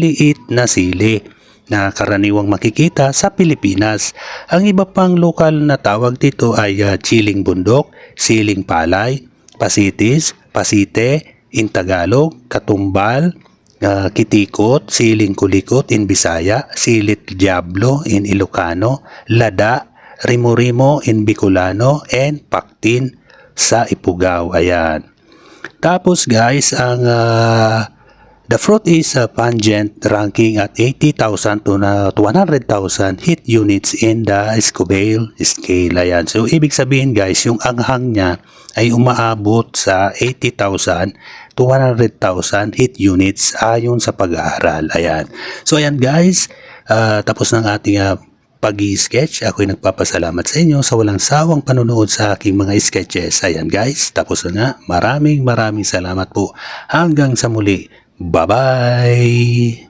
liit na sili na karaniwang makikita sa Pilipinas. Ang iba pang lokal na tawag dito ay ah, chiling bundok, siling palay, pasitis, pasite, in Tagalog, katumbal, ah, kitikot, siling kulikot in Bisaya, silit diablo in Ilocano, lada, rimo-rimo in Bicolano, and paktin sa Ipugao. Ayan. Tapos guys, ang ah, the fruit is uh, pungent ranking at 80,000 to na to 100,000 hit units in the Scoville scale. Ayan. So ibig sabihin guys, yung anghang niya ay umaabot sa 80,000 to 100,000 hit units ayon sa pag-aaral. Ayan. So ayan guys, ah, tapos ng ating ah, pag-sketch. Ako'y nagpapasalamat sa inyo sa walang sawang panonood sa aking mga sketches. Ayan guys, tapos na nga. Maraming maraming salamat po. Hanggang sa muli. Bye-bye!